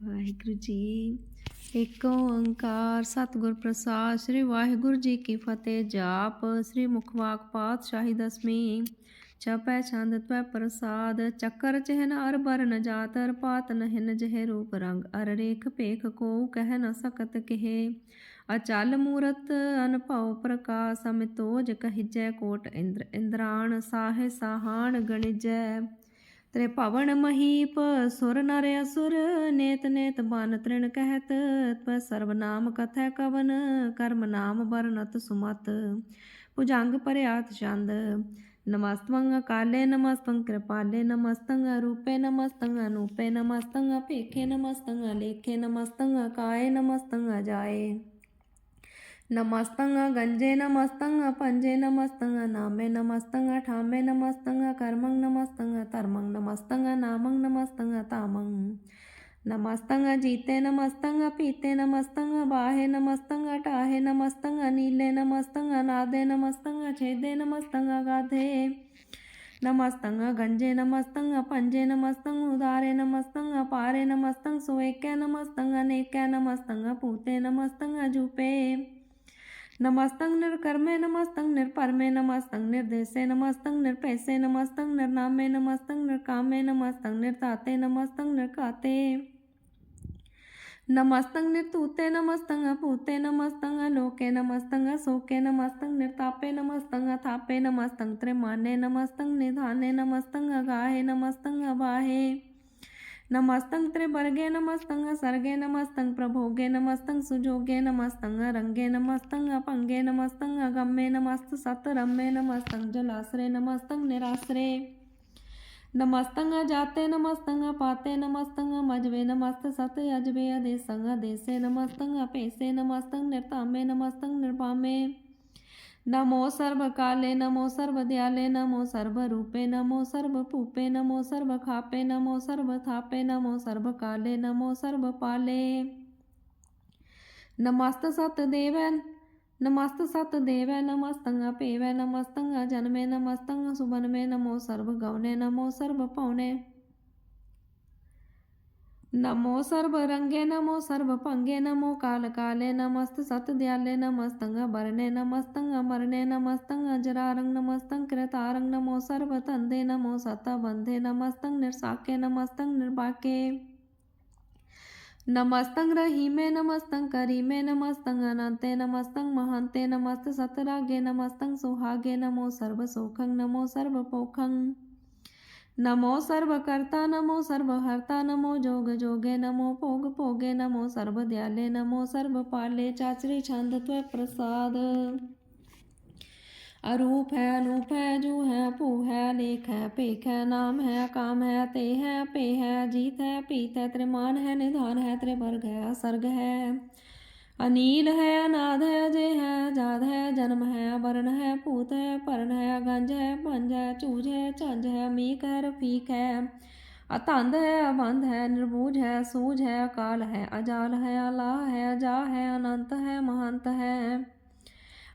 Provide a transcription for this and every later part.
ਵਾਹਿਗੁਰੂ ਜੀ, ਏਕ ਓੰਕਾਰ ਸਤਿਗੁਰ ਪ੍ਰਸਾਦ, ਸ੍ਰੀ ਵਾਹਿਗੁਰੂ ਜੀ ਕੀ ਫਤਿਹ ਜਾਪ, ਸ੍ਰੀ ਮੁਖਵਾਕ ਪਾਤਸ਼ਾਹੀ ਦਸਵੀਂ ਚਪੈ ਛੰਦ ਤਵੈ ਪ੍ਰਸਾਦ, ਚੱਕਰ ਚਹਿਨ ਅਰ ਬਰਨ ਜਾਤ ਪਾਤ ਨਹਿਨ ਜਹਿ ਰੂਪ ਰੰਗ, ਅਰ ਰੇਖ ਭੇਖ ਕੋ ਕਹਿ ਨ ਸਕਤ ਕਿਹੇ। ਅਚਲ ਮੂਰਤ ਅਨਭਉ ਪ੍ਰਕਾਸ਼, ਅਮਿਤੋਜ ਕਹਿਜੈ ਕੋਟ ਇੰਦਰ ਇੰਦਰਾਣ ਸਾਹੇ ਸਾਹਾਣ ਗਣਿਜੈ। ਤ੍ਰੇ ਭਵਨ ਮਹੀਪ, ਸੁਰ ਨਰ ਅਸੁਰ ਨੇਤ ਨੇਤ ਬਨ ਤ੍ਰਿਣ ਕਹਿਤ, ਤਵ ਸਰਬ ਨਾਮ ਕਥੈ ਕਵਨ, ਕਰਮ ਨਾਮ ਬਰਨਤ ਸੁਮਤ। ਭੁਜੰਗ ਪਰਿਆਤ ਚੰਦ ਨਮਸਤੰ ਕਾਲੇ ਨਮਸਤੰ ਕਿਰਪਾਲੇ ਨਮਸਤੰ ਰੂਪੇ ਨਮਸਤੰ ਅਨੂਪੇ ਨਮਸਤੰ ਭੇਖੇ ਨਮਸਤੰ ਲੇਖੇ ਨਮਸਤੰ ਕਾਏ ਨਮਸਤੰ ਜਾਏ। नमस्तंग, गंजे नमस्तंग, पंजे नमस्तंग, नामे नमस्तंग, ठामे नमस्तंग कर्मंग नमस्तंग तर्मंग नमस्तंग नामंग नमस्तंग तामंग नमस्तंग, जीते नमस्तंग, पीते नमस्तंग, बाहे नमस्तंग, टाहे नमस्तंग, नीले नमस्तंग, नादे नमस्तंग, छेदे नमस्तंग, गाधे नमस्तंग, गंजे नमस्तंग, पंजे नमस्तंग, उदारे नमस्तंग, पारे नमस्तंग, सोएक्य नमस्तंग, नेक्य नमस्तंग, पूते नमस्तंग झूपे नमस्तंग निर्कर्मे नमस्तंग निर्परमे नमस्तंग निर्देशे नमस्तंग निर्पैसे नमस्तंग निर्नामे नमस्तंग निर्कामे नमस्तंग निर्ताते नमस्तंग निर्काते नमस्तंग निर्तूते नमस्तंग अपूते नमस्तंग लोके नमस्तंग सोके नमस्तंग निर्तापे नमस्तंग थापे नमस्तंग त्रिमाने नमस्तंग निधाने नमस्तंग अगाहे नमस्तंग अबाहे नमस्तं त्रिवर्गे नमस्तं सर्गे नमस्तं प्रभोगे नमस्तं सुजोगे नमस्तं रंगे नमस्तं अपंगे नमस्तं अगम्ये, नमस्त सतरम्ये नमस्तं जलाश्रे नमस्तं निराश्रे। नमस्तंग जाते, नमस्तंग पाते नमस्तं मजवे, नमस्त सत अजवे अदेसं अदेसे नमस्तं अपेसे नमस्तं निर्तामे नमस्तं निर्पामे नमो सर्वकाले, नमो सर्वदयाले, नमो सर्वरूपे, नमो सर्वभूपे नमो सर्वखापे, नमो सर्वथापे, नमो सर्वकाले, नमो सर्वपाले। नमस्त सतदेव नमस्त सतदेव नमस्तं अपेव नमस्तं अजन्मे नमस्तं सुबन्मे, नमो सर्वगौने, नमो सर्वपौने। नमो सर्वरंगे, नमो सर्वभंगे, नमो काल काले नमस्त सत दयाले नमस्तंग बरने नमस्तंग अमरने नमस्तंग अजरारंग, नमस्तंग कृतारंग, नमो सर्वतंदे, नमो सतबंधे, नमस्तंग निर्साके, नमस्तंग निर्बाके नमस्तंग रहीमे, नमस्तंग करीमे, नमस्तंग अनंते, नमस्तंग महंते, नमस्त सतरागे, नमस्तंग सुहागे, नमो सर्वसोखंग, नमो सर्वपोखंग। नमो सर्वकर्ता, नमो सर्वहर्ता, नमो जोग जोगे, नमो भोग भोगे नमो सर्वदयाले, नमो सर्वपाले, चाचरी छंद त्व प्रसाद। अरूप है, अनूप है, जू है भू है, लेख है, पेख है, नाम है, काम है ते है पे है, जीत है, पीत है, त्रिमान है, निधान है, त्रिवर्ग है, सर्ग है। अनील है अनाद है, अजय है जाद है, जन्म है, वर्ण है भूत है, परण है, गंज है, पंज है, चूज़ है झंझ है मीक है, रफीक है। अतंध है, अबंध है निर्बूझ है सूझ है, अकाल है, अजाल है, अलाह है अजा है, अनंत है, महंत है।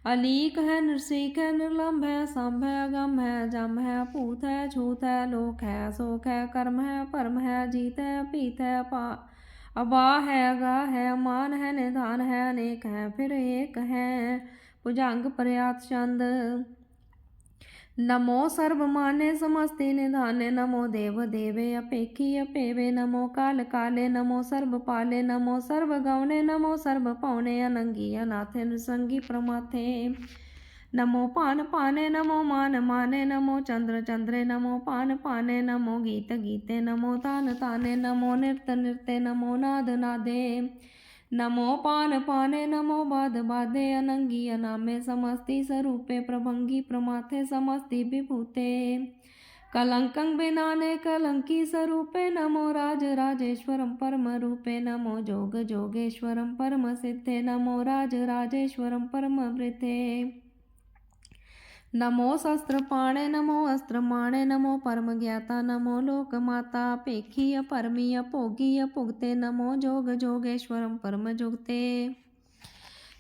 अलीक है, नृसिक है, निर्लंब है संभ है, अगम है, जम है भूत है, छूत है, लोक है, शोक है, कर्म है, परम है, जीत है, पीत है, पा अबा है अगा है अमान है निधान है अनेक है फिर एक है भुजंग प्रयात चंद नमो सर्वमाने समस्ते निधाने नमो देव देवे अपेखी अपेवे नमो काल काले नमो सर्व पाले नमो सर्व गौने नमो सर्व पौने अनंगी अनाथे नृसंगी प्रमाथे नमो पान पाने नमो मान माने नमो चंद्र चंद्रे नमो पान पाने नमो गीत गीते नमो तान ताने नमो नृत्य नृत्य नमो नाद नादे। नमो पान पाने नमो बाद बादे अनंगी अनामे समस्ति स्वरूपे प्रभंगी प्रमाथे समस्ति विभूते। कलंकं बिनाने कलंकी स्वरूपे नमो राज राजेश्वरं परम रूपे नमो जोग परम सिद्धे नमो राज राजेश्वरं परम वृते नमो शस्त्र पाणे, नमो अस्त्र माणे, नमो परम ज्ञाता, नमो लोक माता, पेखीय, परमीय भोगीय भुगते नमो जोग जोगेश्वरम परम जुगते।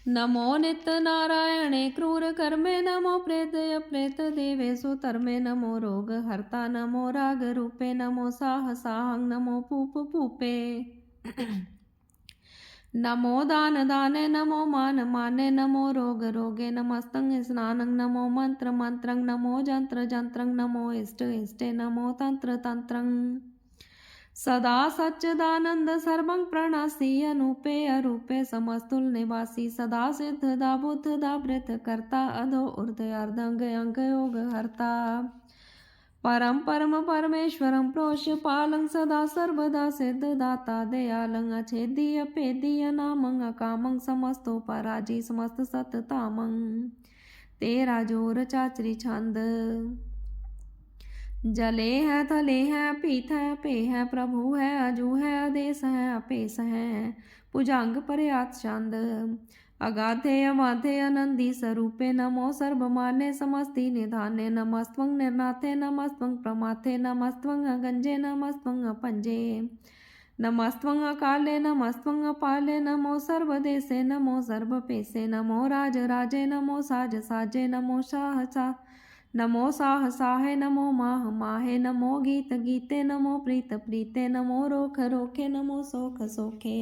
नमो नित नारायणे, क्रूर कर्मे, नमो प्रेत प्रेत देवेशु धर्मे नमो रोग हर्ता, नमो राग रूपे, नमो साह साहं नमो पूप पूपे। नमो दान दाने, नमो मान माने, नमो रोग रोगे नमस्तं स्नानं नमो मंत्र मंत्रं नमो जंत्र जंत्रं नमो इष्ट इष्टे, नमो तंत्र तंत्रं सदा सच्चिदानंद सर्वं प्रणासी, अनुपे अरूपे समस्तुल निवासी। सदा सिद्ध दा बुद्ध दा करता, अधो ऊर्ध अर्धंग अंग योग हरता। परम परम परमेश्वरं प्रोष्यपालं सदा सर्वदा सिद्धदाता दयालं अछेदी अपेदी अनामं अकामं समस्तो पराजी समस्त सततामं। तेरा ज़ोर चाचरी छंद। जले है, थले है पीत है पे है, प्रभु है, अजू है आदेश है, अपेस है। पुजांग पर्यात छंद। अगाधे अमाधे अनंदी स्वरूपे नमो सर्वमान्य समस्ति निधाने नमस्त्वं निर्नाथे नमस्त्वं प्रमाथे नमस्त्वं गंजे नमस्त्वं पंजे नमस्त्वं अकाले नमस्त्वं अपाले नमो सर्वदेशे नमो सर्वपेशे नमो राज राजे नमो साज साजे नमो शाह सा नमो साह साहे नमो माह माहे नमो गीत गीते नमो प्रीत प्रीते नमो रोख रोखे नमो सोख सोखे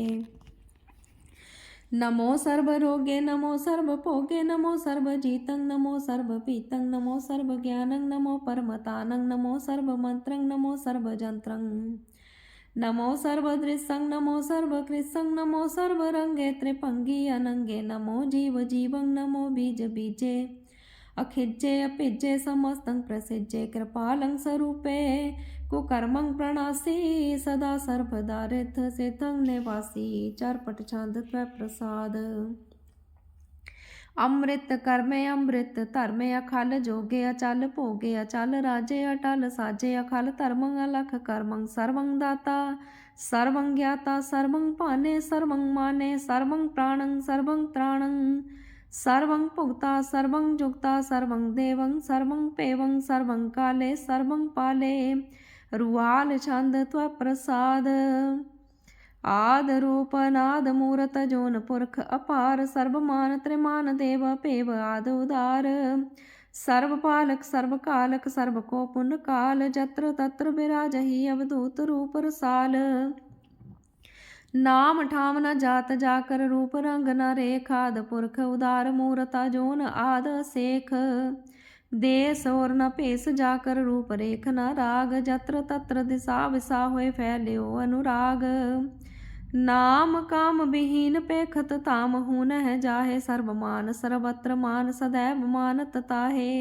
નમો સર્વરોગે નમો સર્વભોગે નમો સર્વજીતંગ નમો સર્વપીતંગ નમો સર્વજ્ઞાનંગ નમો પરમતાનંગ નમો સર્વમંત્રંગ નમો સર્વજંત્રંગ નમો સર્વદ્રિસંગ નમો સર્વકૃસંગ નમો સર્વરંગે ત્રિપંગી અનંગે નમો જીવ જીવંગ નમો બીજ બીજે અખિજ્જે અપિજ્જે સમસ્તંગ પ્રસિજ્જે કૃપાલંગ સ્વરૂપે कुकर्मं प्रणासी सदा सर्वदा रिथ सिद्धं निवासी चरपट छंद त्व प्रसाद ਅੰਮ੍ਰਿਤ ਕਰਮੇ ਅੰਮ੍ਰਿਤ ਧਰਮੇ ਅਖਲ ਜੋਗੇ ਅਚਲ ਭੋਗੇ ਅਚਲ ਰਾਜੇ ਅਟਲ ਸਾਜੇ ਅਖਲ ਧਰਮੰ ਅਲਖ ਕਰਮੰ ਸਰਵੰ ਦਾਤਾ ਸਰਵੰ ਗਿਆਤਾ ਸਰਵੰ ਭਾਨੇ ਸਰਵੰ ਮਾਨੇ ਸਰਵੰ ਪ੍ਰਾਣੰ ਸਰਵੰ ਤ੍ਰਾਣੰ सर्वं भुक्ता सर्वं जुक्ता सर्वं देवं सर्वं पेवं सर्वं काले सर्वं पाले रुआल छंद त्वप्रसाद आद रूप नाद मूरत जोन पुरख अपार सर्वमान त्रिमान देव पेव आद उदार सर्वपालक सर्वकालक सर्व को पुन काल जत्र तत्र विराज ही अवधूत रूप रसाल ਨਾਮ ਠਾਮ ਨ ਜਾਤ ਜਾ ਕਰ ਰੂਪ ਰੰਗ ਨ ਰੇਖਾਦ ਪੁਰਖ ਉਦਾਰ ਮੂਰਤਾ ਜੋਨ ਆਦ ਸੇਖ देस और न भेस जाकर रूप रेख न राग जत्र तत्र दिशा विसा होए फैल्यो अनुराग नाम काम विहीन पेखत ताम हून है जाहे सर्वमान सर्वत्र मान सदैव मानत ताहे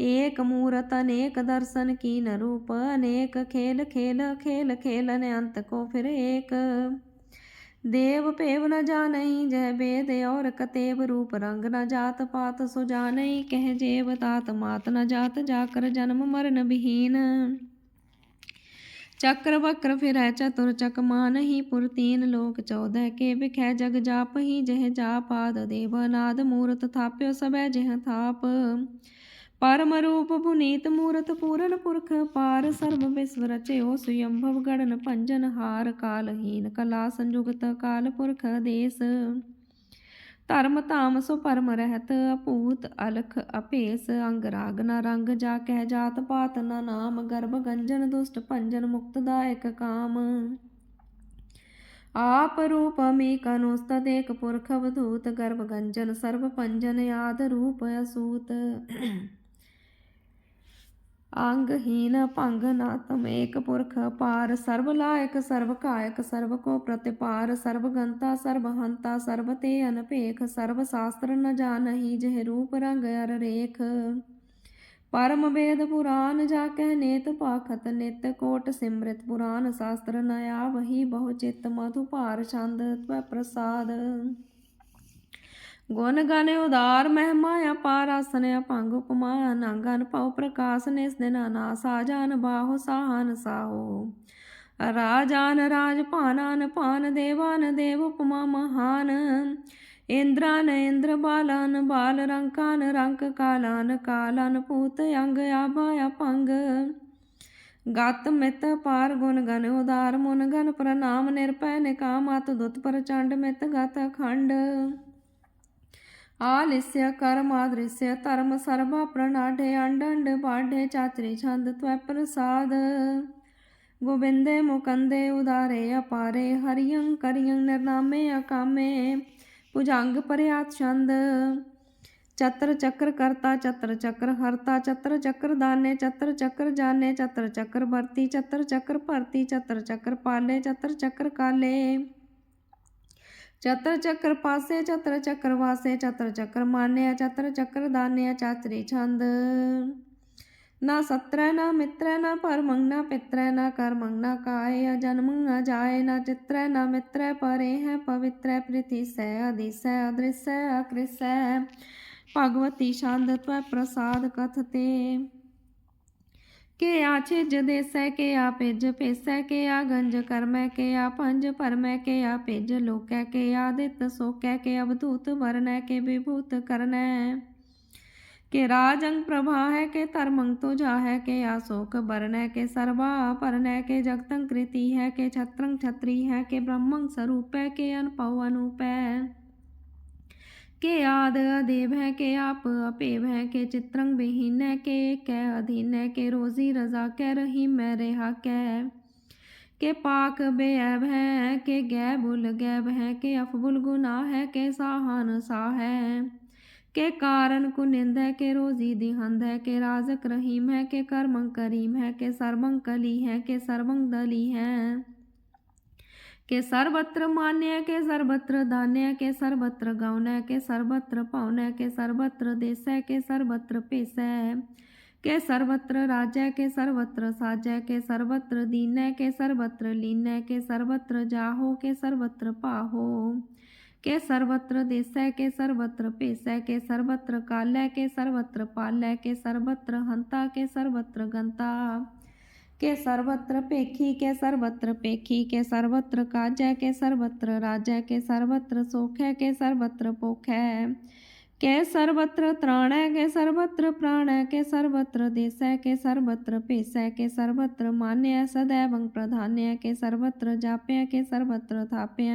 एक मूरत अनेक दर्शन कीन रूप अनेक खेल खेल खेल खेलन अंत को फिर एक देव पेव न जानई, जय वेद और कतेव रूप रंग न जात पात, सो जानई कह जेव तात, मात न जात जाकर जन्म मरण विहीन। चक्र वक्र फिर चतुर चक मान ही पुर तीन, लोक चौदह के बिख जग जाप ही जह जापाद देव नाद मूरत थाप्यो सब जह थाप। परम रूप पुनीत मूरत पूरन पुरख पार सर्व विश्व रचयो स्वयंभव गणन पंजन हार कालहीन कला संयुगत काल पुरख देश ਧਰਮ ਤਾਮ ਸੋ ਪਰਮ ਰਹਿਤ ਅਪੂਤ ਅਲਖ ਅਪੇਸ ਅੰਗ ਰਾਗ ਨ ਰੰਗ ਜਾ ਕਹਿ ਜਾਤ ਪਾਤ ਨ ਨਾਮ ਗਰਭ ਗੰਜਨ ਦੁਸ਼ਟ ਭੰਜਨ ਮੁਕਤਦਾਇਕ ਕਾਮ ਆਪ ਰੂਪ ਮੇ ਕਨੁਸਤਤ ਏਕ ਪੁਰਖ ਅਵਧੂਤ ਗਰਭ ਗੰਜਨ ਸਰਬ ਪੰਜਨ ਆਦ ਰੂਪ ਅਸੂਤ ਅੰਗਹੀਨ ਭੰਗ ਨਾ ਤਮੇਕ ਪੁਰਖ ਪਾਰ, ਸਰਬ ਲਾਇਕ, ਸਰਬ ਕਾਇਕ, ਸਰਬ ਕੋ ਪ੍ਰਤਿਪਾਰ, ਸਰਬ ਗੰਤਾ, ਸਰਬ ਹੰਤਾ, ਸਰਬ ਤੇ ਅਨਪੇਖ ਸਰਬ ਸ਼ਾਸਤਰ ਨ ਜਾਣਹੀ ਜਿਹ ਰੂਪ ਰੰਗ ਅਰ ਰੇਖ। ਪਰਮ ਵੇਦ ਪੁਰਾਨ ਜਾ ਕਹਿ ਨੇਤ ਪਾਖਤ, ਨਿਤ ਕੋਟ ਸਿਮ੍ਰਿਤ ਪੁਰਾਨ ਸ਼ਾਸਤਰ ਨ ਆਵਹੀ ਬਹੁ ਚਿਤ ਮਧੁ ਭਾਰ ਛੰਦ ਤਵ ਪ੍ਰਸਾਦ। ਗੁਣ ਗਨ ਉਦਾਰ ਮਹਿਮਾ ਅਪਾਰ ਆਸਨ ਅਪੰਗ ਉਪਮਾਨ ਅਨੰਗਨ ਪਉ ਪ੍ਰਕਾਸ਼ ਨਿਸ ਦਿਨ ਨਾ ਸਾਜਾਨ ਬਾਹੋ ਸਾਹਨ ਸਾਹੋ। ਰਾਜਾਨ ਰਾਜ ਭਾਨਾਨ ਭਾਨ, ਦੇਵਾਨ ਦੇਵ ਉਪਮਾ ਮਹਾਨ। ਇੰਦਰਾਨ ਇੰਦਰ ਬਾਲਾਨ, ਬਾਲ ਰੰਕਾਨ, ਰੰਕ ਕਾਲਾਨ ਕਾਲਾਨ ਪੂਤ ਅੰਗ ਆਭਾ ਅਪੰਗ ਗਤ ਮਿਤ ਪਾਰ ਗੁਣ ਗਨ ਉਦਾਰ, ਮੁਨ ਗਨ ਪ੍ਰਨਾਮ ਨਿਰਪੈ ਨਿਕਾਮਤ ਦੁਤ ਪ੍ਰਚੰਡ ਮਿਤ ਗਤ ਅਖੰਡ आलिस्य कर्मादृश्य धर्म सर्वा प्रणाढे अंडंड पाढे चाचरी छंद त्वै प्रसाद ਗੋਬਿੰਦੇ ਮੁਕੰਦੇ ਉਦਾਰੇ ਅਪਾਰੇ ਹਰਿਯੰ ਕਰਿਯੰ ਨਿਰਨਾਮੇ ਅਕਾਮੇ ਭੁਜੰਗ ਪਰਿਆਤ ਛੰਦ ਚਤਰ ਚੱਕਰ ਕਰਤਾ ਚਤਰ ਚੱਕਰ ਹਰਤਾ ਚਤਰ ਚੱਕਰ ਦਾਨੇ ਚਤਰ ਚੱਕਰ ਜਾਣੇ ਚਤਰ ਚੱਕਰ ਵਰਤੀ ਚਤਰ ਚੱਕਰ ਭਰਤੀ ਚਤਰ ਚੱਕਰ ਪਾਲੇ ਚਤਰ ਚੱਕਰ ਕਾਲੇ ਚਤਰ ਚੱਕਰ ਪਾਸੇ, ਚਤਰ ਚੱਕਰ ਵਾਸੇ, ਚਤਰ ਚੱਕਰ ਮਾਨਿਆ, ਚਤਰ ਚੱਕਰ ਦਾਨਿਆ, ਚਾਤਰੀ ਛੰਦ। ਨਾ ਸਤਰੈ, ਨਾ ਮਿੱਤਰੈ, ਨਾ ਪਰਮੰ ਨਾ ਪਿਤਰੈ, ਨਾ ਕਰਮੰ ਨਾ ਕਾਇ ਜਨਮੰ ਜਾਏ, ਨਾ ਚਿਤਰੈ, ਨਾ ਮਿਤਰੈ, ਪਰੇ ਹੈ ਪਵਿੱਤਰੈ ਪ੍ਰੀਤੀ ਸੈ ਅਦਿਸੈ ਅਦ੍ਰਿਸੈ ਅਕ੍ਰਿਸੈ ਭਗਵਤੀ ਛੰਦ ਤਵੈ ਪ੍ਰਸਾਦ ਕਥਤੇ। के आ छिज देस के आ पिज पेस के आ गंज कर्म के आ पंज परम के आ पिज लोक के आ दित सोक के अवधूत वरण के विभूत करण के राज अंग प्रभा है के तरमंग तो जा है के आशोक वरण के सर्वा परण के जगतंग कृति है के छत्रंग छत्री है के ब्रह्मंग स्वरूप है के अनुप अनुप। है के आद अदेव है के आप अपेव है के चित्रंग विहीन है के, कै अधीन के रोजी रजा कै रही मैं रेहा कै। के पाक बेअब है के गै बुल गैब है के अफबुल गुनाह है के साहन सा है। के कारण कुनिंद है के रोजी दिहंद है के राजक रहीम है के कर्मंग करीम है के सर्वंग कली है के सर्वंग दली है। के सर्वत्र मान्य के सर्वत्र दान्य के सर्वत्र गौन के सर्वत्र पौन के सर्वत्र देश के सर्वत्र पेश के सर्वत्र राज्य के सर्वत्र साजय के सर्वत्र दीन के सर्वत्र लीन के सर्वत्र जाहो के सर्वत्र पाहो के सर्वत्र देसै के सर्वत्र पेश के सर्वत्र काल के सर्वत्र पाल के सर्वत्र हंता के सर्वत्र गंता के सर्वत्र पेखी के सर्वत्र पेखी के सर्वत्र काजै के सर्वत्र राजै के सर्वत्र सोखै के सर्वत्र पोखै के सर्वत्र त्राणै के सर्वत्र प्राणै के सर्वत्र देसै के सर्वत्र पेसै के सर्वत्र मान्य सदैव प्रधान्य के सर्वत्र जाप्य के सर्वत्र थाप्य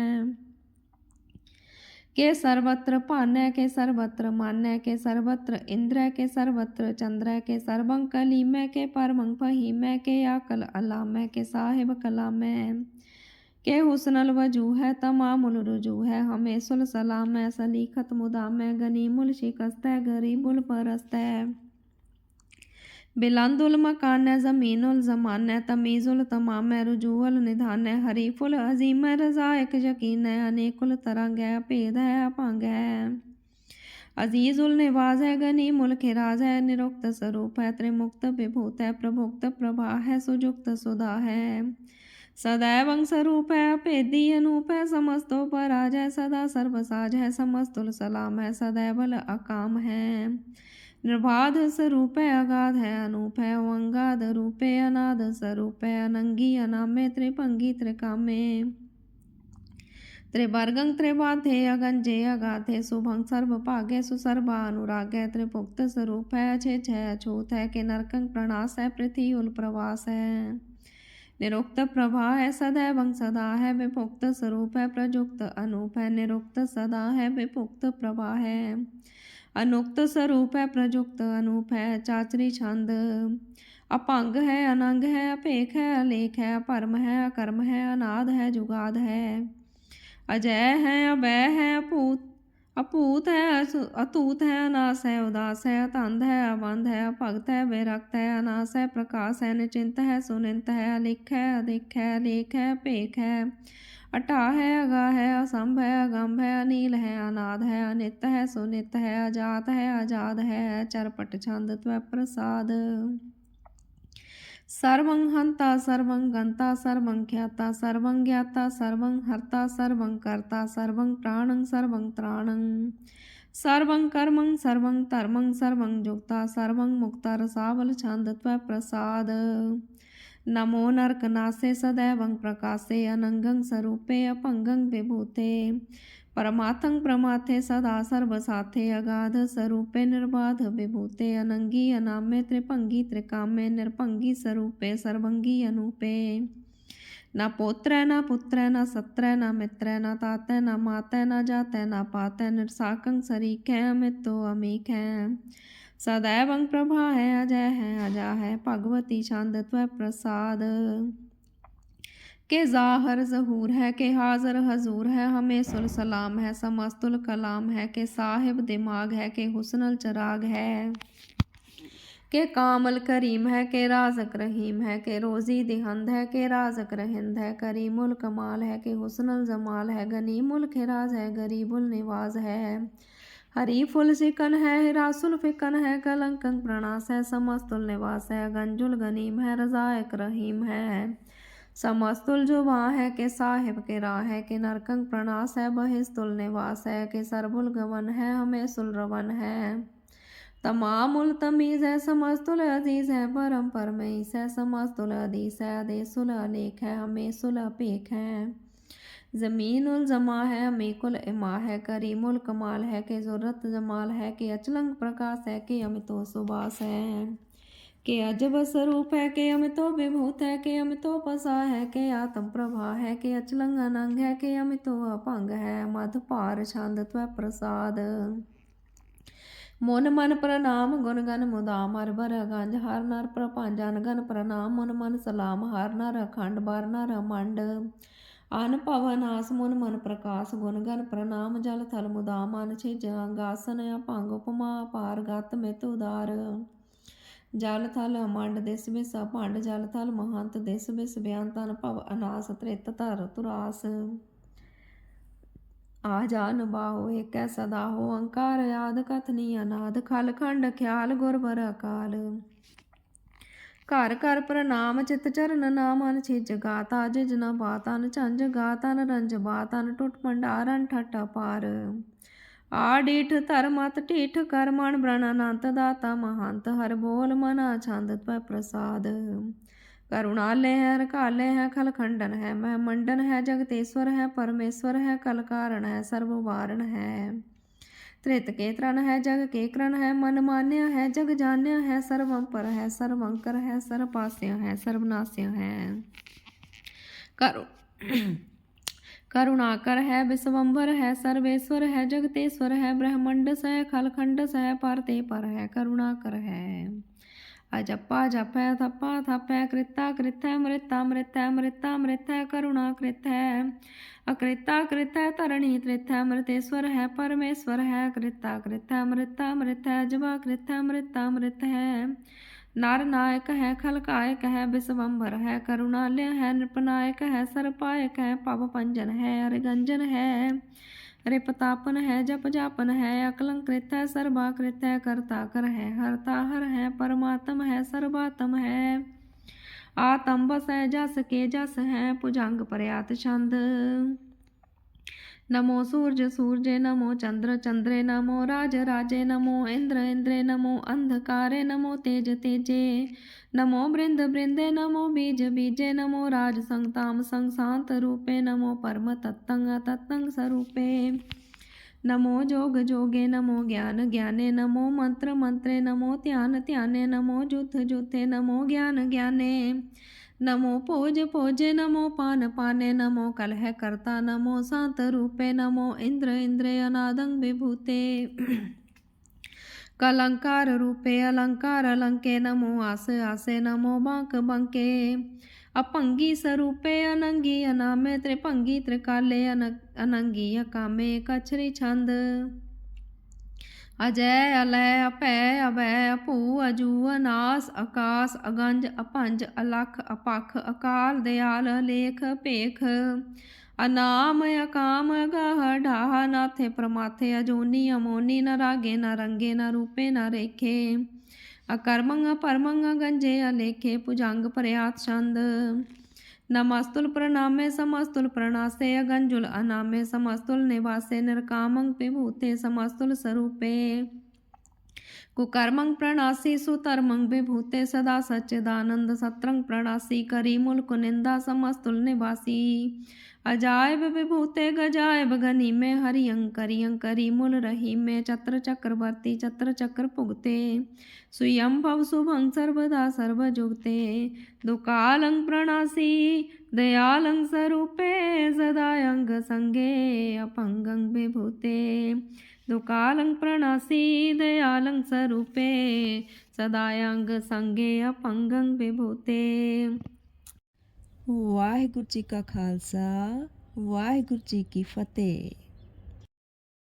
के सर्वत्र पान्य के सर्वत्र मान्य के सर्वत्र इंद्र के सर्वत्र चंद्र के सर्वं मैं के परमंग फही मैं के आकल अला मैं के साहिब कला मैं। के हुसनल वज़ू है तमामुल रुजू है हमें सुल सलाम सलीखत मुदाम गनी गनीमुल शिकस्त गरीबुल परस्त। बिलांदुल मकान ज़मीनुल ज़मान है तमीज़ुल तमाम रुजूअल निधान हरीफुल अजीम रज़ा एक यकीन है अनेकुल तरंग है भेद है, अपांग है। अजीज़ुल निवाज है, गनी मुल्क राज है, निरुक्त स्वरूप है, त्रिमुक्त विभूत है, प्रभुक्त प्रभा है, सुजुक्त सुधा है। सदैव स्वरूप है, अपेदी अनूप है, समस्तो पराज है, सदा सर्वसाज है समस्तुल सलाम है सदैवल अकाम है। निर्बाध स्वरूप अगाध है, अनूप है वंगाद रूपे अनाद स्वरूप अनंगी, अनामे त्रिभंगी, त्रिकामे। त्रिवर्गं त्रिबाधे अगंजे शुभं सर्व भागे सुसर्वा अनुराग त्रिभुक्त स्वरूप है अछे छह अछूत है, के नरकंग प्रणास है, पृथ्वी उल प्रवास है। निरुक्त प्रभा है, सदैव सदा है, विभुक्त स्वरूप है प्रजुक्त अनूप है, निरुक्त सदा है, विभुक्त प्रभा है। अनुक्त स्वरूप है प्रजुक्त अनूप है चाचरी छंद अपंग है अनंग है अपेख है अलेख है अपरम है अकर्म है अनाद है जुगाद है अजय है अभय है अपूत अपूत है अतूत है अनास है उदास है अतंध है अबंध है भगत है विरक्त है अनास है प्रकाश है निचिंत है सुनिंत है अलिख है अधिक है लेख है पेख है अटा है, अगा है, असंभ है, अगंभ है, अनील है, अनाद है अनित है सुनित है, अजात है आज़ाद है, चरपट छंद त्व प्रसाद। सर्वं हंता, सर्वं गंता, सर्वं ख्याता, सर्वं ज्ञाता, सर्वं हर्ता, सर्वं कर्ता, सर्वं प्राणं, सर्वं त्राणं। सर्वं कर्मं, सर्वं धर्मं, सर्वं जुक्ता, सर्वं मुक्ता, रसावल छंद त्व प्रसाद। नमो नरकनासे सदैवं प्रकाशे अनंगं स्वरूपे अपंगं विभूते। परमाथं प्रमाथे सदा सर्वसाथे अगाध स्वरूपे निर्बाध विभूते। अनंगी अनामे त्रिभंगी त्रिकामे निर्भंगी स्वरूपे सर्वंगी अनूपे। न पोत्र न पुत्र न सत्र न मित्र न तात न मात न जात न पात निर्साकं सरीक है अमितो अमीक है सदैवं प्रभा है, अजय है, अजा है, भगवती छंद त्व प्रसाद। के ज़ाहर ज़हूर है, के हाज़र हजूर है, हमें सुल सलाम है, समस्तुल कलाम है, के साहिब दिमाग है, के हुसनल चराग है। के कामल करीम है, के राजक रहीम है, के रोज़ी दिहंद है, के राजक रहिंद है, करीमुल कमाल है, के हुसनल जमाल है, गनीमुल खिराज है, गरीबुल निवाज है। हरीफुल सिकन है हिरासुल फिकन है, कलंकंग प्रणास है, समस्तुल निवास है, गंजुल गनीम है रजायक रहीम है। समस्तुल जुबा है, के साहिब के राह है, के नरकंग प्रणास है, बहिस्तुल निवास है, के सरबुल गवन है, हमें सुलरवन है। तमाम उल तमीज़ है, समस्तुल अज़ीज़ है, परम परमेश है, समस्तुल अदीस है अदेसुल अलेख है, हमें सुल अपेख है। ज़मीनुल जमा है अमीकुल इमा है करीमुल कमाल है के ज़रूरत जमाल है कि अचलंग प्रकाश है कि अमितो सुबास है के अजब स्वरूप है के अमितो विभूत है के अमितो पसा है के आत्म प्रभा है के अचलंग अनंग है के अमितो अपंग है मधपार छंद त्व प्रसाद ਮਨ ਮਨ ਪ੍ਰਣਾਮ ਗੁਣ ਗਨ ਮੁਦਾਮ ਹਰ ਬਰ ਗੰਜ ਹਰ ਨਰ ਪ੍ਰਪੰਜਨ ਗਨ ਪ੍ਰਣਾਮ ਮਨ ਮਨ ਸਲਾਮ ਹਰ ਨਰ ਅਖੰਡ ਬਰ ਨਰ ਮੰਡ ਅਨ ਪਵਨ ਆਸ ਮਨ ਪ੍ਰਕਾਸ਼, ਗੁਣ ਗਨ ਪ੍ਰਣਾਮ ਜਲ ਥਲ ਮੁਦਾਮ ਅਨ ਛਿਜ ਅੰਗਾਸਨ ਅਪੰਗ ਉਪਮਾ ਪਾਰ ਗਤ ਮਿਤ ਉਦਾਰ। ਜਲ ਥਲ ਅਮੰਡ ਦਿਸ ਬਿਸ ਭੰਡ ਜਲ ਥਲ ਮਹੰਤ ਦਿਸ ਬਿਸ ਬਿਆੰਤਨ ਭਵ ਅਨਾਸ ਤ੍ਰਿਤ ਧਰ ਤੁਰਾਸ। ਆ ਜਾਨ ਬਾਹੋ ਏਕੈ ਸਦਾ ਹੋ ਅੰਕਾਰ, ਆਦ ਕਥਨੀ ਅਨਾਦ, ਖਲ ਖੰਡ ਖਿਆਲ ਗੁਰ ਬਰ ਅਕਾਲ। ਘਰ ਘਰ ਪ੍ਰਣਾਮ, ਚਿਤ ਚਰਨ ਨਾਮਨ ਛਿਜ ਗਾਤਾ ਜਿਜ ਨਾ ਬਾਤਨ ਝੰਜ ਗਾਤਨ ਰੰਜ ਬਾਤਨ ਟੁੱਟ ਭੰਡਾਰਨ ਠਾਟਾ ਪਾਰ ਆਡਿਠ ਧਰਮਤ ਕਰ ਕਰਮਣ ਬ੍ਰਣ ਅਨੰਤ ਦਾਤਾ ਮਹੰਤ, ਹਰ ਬੋਲ ਮਨਾ ਛੰਦ ਪੈ ਪ੍ਰਸਾਦ। ਕਰੁਣਾਲੇ ਹੈ ਰਕਾਲੇ ਹੈ ਖਲਖੰਡਨ ਹੈ, ਮਹਿ ਮੰਡਨ ਹੈ, ਜਗਤੇਸ਼ਵਰ ਹੈ, ਪਰਮੇਸ਼ਵਰ ਹੈ ਕਲਕਾਰਣ ਹੈ ਸਰਬ ਵਾਰਣ ਹੈ। त्रित के तरण है, जग के करण है, मन मान्य है, जग जान्या है, सर्वं पर है सर्वंकर है, सर्वपास्य है सर्वनाश्य है। करु करुणाकर है विश्वम्भर है, सर्वेश्वर है, जगतेश्वर है, ब्रह्मंड है, खलखंड है, परते पर है, करुणाकर है। अजप्पा जपै थप्पा थपै कृता, कृत, मृता, मृत मृता, मृत है करुणा, कृत। है अकृता, कृत, तरणी, कृत, मृतेश्वर है, परमेश्वर है। कृता, कृत, मृता, मृत जबा कृत, मृता, मृत। है नार नायक है खलकायक है विश्वम्भर है, करुणालय है, नृपनायक है, सरपायक है, पव पंजन है, अरिगंजन है। रिपतापन है, जप जापन है अकलंकृत है सर्वाकृत है, करता कर है, हरता हर है, परमात्म है, सर्वात्म है। आतम बस है जस के जस है पुजंग प्रयात छंद। नमो सूर्य सूर्य, नमो चंद्र चंद्रे, नमो राज राजे, नमो इंद्र इंद्रे, नमो अंधकारे, नमो तेज तेजे। नमो बृंद बृंदे नमो बीज बीजे, नमो राज संगताम संग शांत रूपे, नमो परम तत्तंग तत्तंग स्वरूपे नमो जोग जोगे, नमो ज्ञान ज्ञाने, नमो मंत्र मंत्रे, नमो ध्यान ध्याने, नमो जुथ जुथे, नमो ज्ञान ज्ञाने। नमो पोज पोजे, नमो पान पाने, नमो कलह करता, नमो शांत रूपे, नमो इंद्र इंद्रे अनादंग विभूते। कलंकार रूपे अलंकार अलंके नमो आस आसे नमो बांक बंके अपंगी स्वरूपे अनंगी अनामे त्रिभंगी त्रिकाले अनंगी अकामे कछरी छंद अजय अलय अपय अभय अपू अजू अनास आकाश अगंज अपंज अलख अपख अकाल दयाल लेख पेख अनाम अकाम गह नाथे प्रमाथे अजोनी अमोनी न रागे न रंगे न रूपे न रेखे। अकर्मंग परमंग गंजे अलेखे पुजांग प्रयात छंद। नमस्तुल प्रणामे समस्तुल प्रणासे अगंजुल अनामे समस्तुल निवासे निर्कामंग विभूते समस्तुल स्वरूपे कुकर्मंग प्रणासी सुतर्मंग विभूते सदा सच्चिदानंद सत्रंग प्रणासी करी मुल्क निंदा समस्तुल निवासी। अजायब विभूते गजायब गनी में हरि अंकरी मूल रही में चत्र चक्रवर्ती चत्र चक्र पुगते सुयम भव शुभं सर्वदा सर्वजुगते। दुकालंग प्रणासी दयालंग स्वरूपे सदायंग संगे अपंगंग विभूते। दुकालंग प्रणासी दयालंग स्वरूपे सदायंग संगे अपंगंग विभूते ਵਾਹਿਗੁਰੂ ਜੀ ਕਾ ਖਾਲਸਾ ਵਾਹਿਗੁਰੂ ਜੀ ਕੀ ਫਤਿਹ